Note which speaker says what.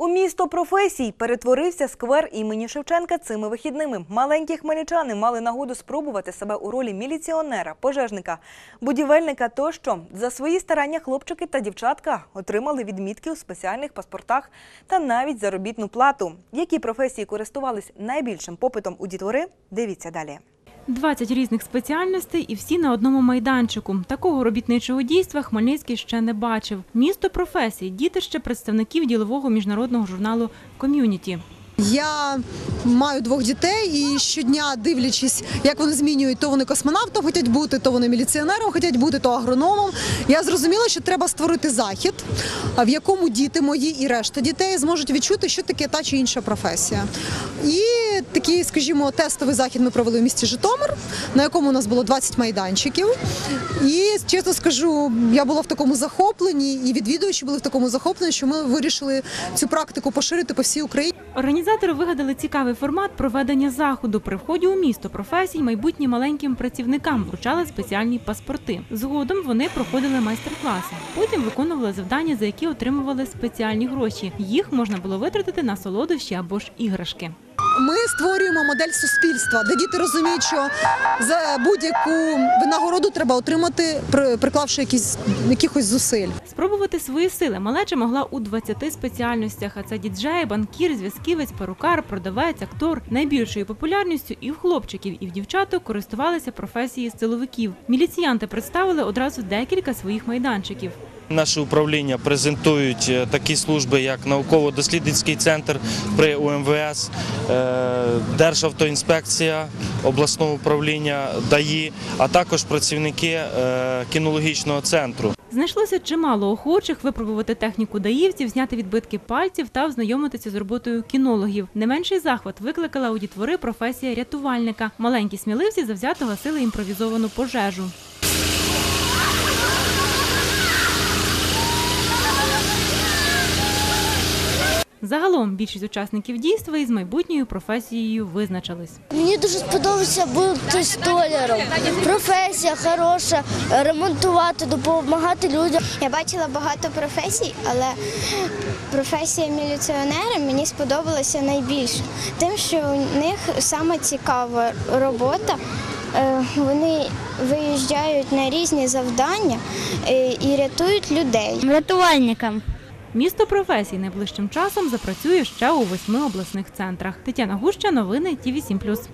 Speaker 1: У місто професій перетворився сквер імені Шевченка цими вихідними. Маленькі хмельничани мали нагоду спробувати себе у ролі міліціонера, пожежника, будівельника тощо. За свої старання хлопчики та дівчатка отримали відмітки у спеціальних паспортах та навіть заробітну плату. Які професії користувались найбільшим попитом у дітвори? Дивіться далі.
Speaker 2: 20 різних спеціальностей і всі на одному майданчику. Такого робітничого дійства Хмельницький ще не бачив. Місто професій, дітище представників ділового міжнародного журналу Ком'юніті.
Speaker 3: Я маю двох дітей, і щодня, дивлячись, як вони змінюють, то вони космонавтом хочуть бути, то вони міліціонером хочуть бути, то агрономом. Я зрозуміла, що треба створити захід, в якому діти мої і решта дітей зможуть відчути, що таке та чи інша професія. І такий, скажімо, тестовий захід ми провели в місті Житомир, на якому у нас було 20 майданчиків. І чесно скажу, я була в такому захопленні, і відвідувачі були в такому захопленні, що ми вирішили цю практику поширити по всій Україні.
Speaker 2: Організатори вигадали цікавий формат проведення заходу. При вході у місто професій майбутнім маленьким працівникам вручали спеціальні паспорти. Згодом вони проходили майстер-класи. Потім виконували завдання, за які отримували спеціальні гроші. Їх можна було витратити на солодощі або ж іграшки.
Speaker 3: Ми створюємо модель суспільства, де діти розуміють, що за будь-яку винагороду треба отримати, при- приклавши якісь якихось зусиль.
Speaker 2: Спробувати свої сили малеча могла у 20 спеціальностях. А це діджей, банкір, зв'язківець, перукар, продавець, актор. Найбільшою популярністю і в хлопчиків, і в дівчаток користувалися професії силовиків. Міліціянти представили одразу декілька своїх майданчиків.
Speaker 4: Наше управління презентують е, такі служби, як науково-дослідницький центр при УМВС, е, Державтоінспекція обласного управління ДАІ, а також працівники е, кінологічного центру.
Speaker 2: Знайшлося чимало охочих випробувати техніку даївців, зняти відбитки пальців та ознайомитися з роботою кінологів. Не менший захват викликала у дітвори професія рятувальника. Маленькі сміливці завзято гасили імпровізовану пожежу. Загалом більшість учасників дійства із майбутньою професією визначились.
Speaker 5: Мені дуже сподобалося бути столяром. Професія хороша, ремонтувати, допомагати людям.
Speaker 6: Я бачила багато професій, але професія міліціонера мені сподобалася найбільше, тим, що у них саме цікава робота. Е, Вони виїжджають на різні завдання е, і рятують людей.
Speaker 5: Рятувальникам.
Speaker 2: Місто професій найближчим часом запрацює ще у восьми обласних центрах. Тетяна Гуща, новини Ті 7+.